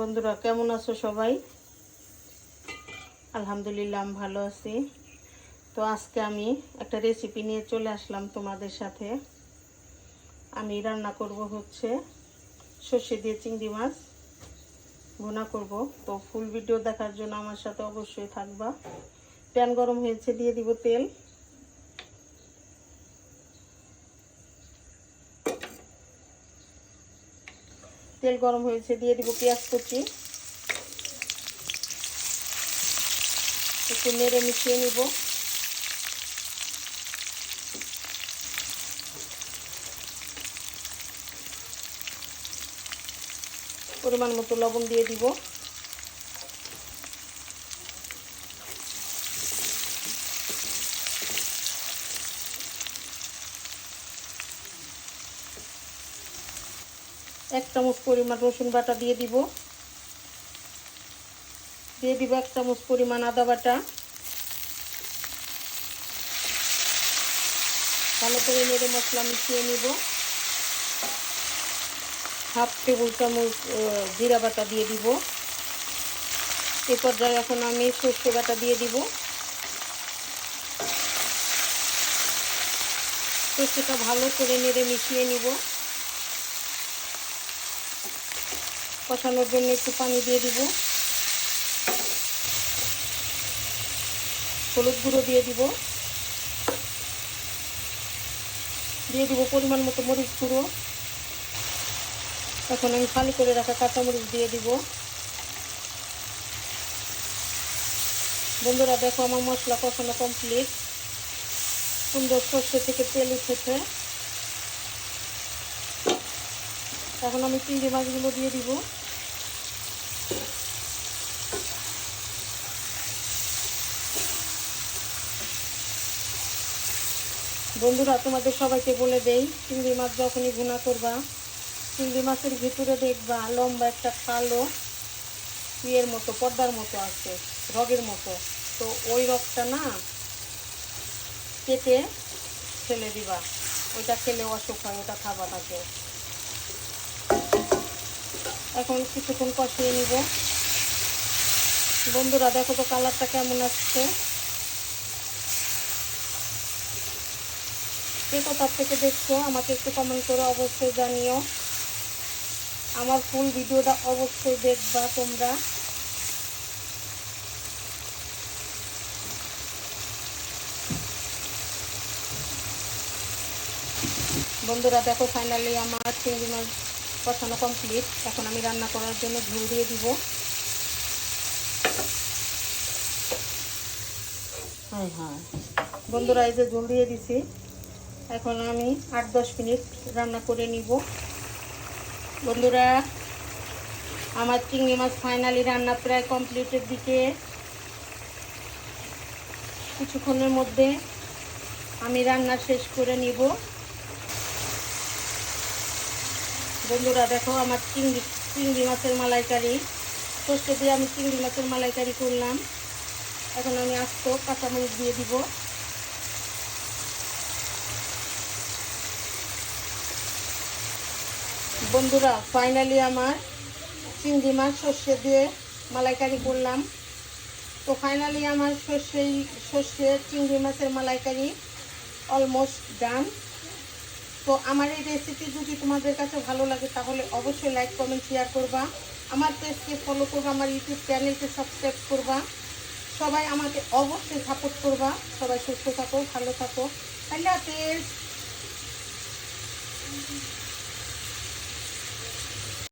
বন্ধুরা, কেমন আছো সবাই? আলহামদুলিল্লাহ, আমি ভালো আছি। তো আজকে আমি একটা রেসিপি নিয়ে চলে আসলাম তোমাদের সাথে। আমি রান্না করব হচ্ছে সর্ষে দিয়ে চিংড়ি মাছ। ভুনা করব। তো ফুল ভিডিও দেখার জন্য আমার সাথে অবশ্যই থাকবা। প্যান গরম হয়েছে, দিয়ে দিব তেল। তেল গরম হয়েছে, দিয়ে দিব পেঁয়াজ কুচি। একটু নেড়ে মিশিয়ে নিব। পরিমাণ মতো লবণ দিয়ে দিব। এক চামচ পরিমাণ রসুন বাটা দিয়ে দিব। দিয়ে দিব এক চামচ পরিমাণ আদা বাটা। ভালো করে নেড়ে মশলা মিশিয়ে নিব। হাফ টেবিল চামচ জিরা বাটা দিয়ে দিব। এ পর্যায়ে এখন আমি সর্ষে বাটা দিয়ে দিব। সর্ষেটা ভালো করে নেড়ে মিশিয়ে নিব। কষানোর জন্য একটু পানি দিয়ে দিব। হলুদ গুঁড়ো দিয়ে দিব। দিয়ে দিব পরিমাণ মতো মরিচ গুঁড়ো। এখন আমি খালি করে রাখা কাঁচামরিচ দিয়ে দিব। বন্ধুরা দেখো আমার মশলা কষানো কমপ্লিট সুন্দর সর্ষে থেকে তেল উঠেছে। এখন আমি চিংড়ি মাছগুলো দিয়ে দিব। বন্ধুরা, তোমাদের সবাইকে বলে দেই, চিংড়ি মাছ যখনই ভুনা করবা, চিংড়ি মাছের ভিতরে দেখবা লম্বা একটা কালো ইয়ের মতো, পর্দার মতো আছে, রগের মতো। তো ওই রগটা না কেটে ফেলে দিবা। ওইটা খেলে অসুখ হয়, ওটা খাবা না কেউ। এখন কিছুক্ষণ কষিয়ে নিব। বন্ধুরা, দেখো তো কালারটা কেমন আসছে। কে কোথার থেকে দেখছ, আমাকে একটু কমেন্ট করে অবশ্যই জানিও। আমার ফুল ভিডিওটা অবশ্যই দেখবা তোমরা। বন্ধুরা, দেখো ফাইনালি আমার চিংড়ি মাছ কষানো কমপ্লিট এখন আমি রান্না করার জন্য ঝুল দিয়ে দিব। হ্যাঁ হ্যাঁ বন্ধুরা, এই যে ঝুল দিয়ে দিছি। এখন আমি আট দশ মিনিট রান্না করে নিব। বন্ধুরা, আমার চিংড়ি মাছ ফাইনালি রান্না প্রায় কমপ্লিটের দিকে। কিছুক্ষণের মধ্যে আমি রান্না শেষ করে নিব। বন্ধুরা, দেখো আমার চিংড়ি চিংড়ি মাছের মালাইকারি। সর্ষে দিয়ে আমি চিংড়ি মাছের মালাইকারি করলাম। এখন আমি আস্ত কাঁচামরিচ দিয়ে দিব। বন্ধুরা ফাইনালি আমার চিংড়ি মাছ সর্ষে দিয়ে মালাইকারি করলাম। তো ফাইনালি আমার সর্ষে সর্ষে চিংড়ি মাছের মালাইকারি অলমোস্ট ডান তো আমার এই রেসিপি যদি তোমাদের কাছে ভালো লাগে, তাহলে অবশ্যই লাইক কমেন্ট শেয়ার করবা। আমার পেজকে ফলো করবা, আমার ইউটিউব চ্যানেলকে সাবস্ক্রাইব করবা। সবাই আমাকে অবশ্যই সাপোর্ট করবা। সবাই সুস্থ থাকো, ভালো থাকো। আল্লাহ হাফেজ।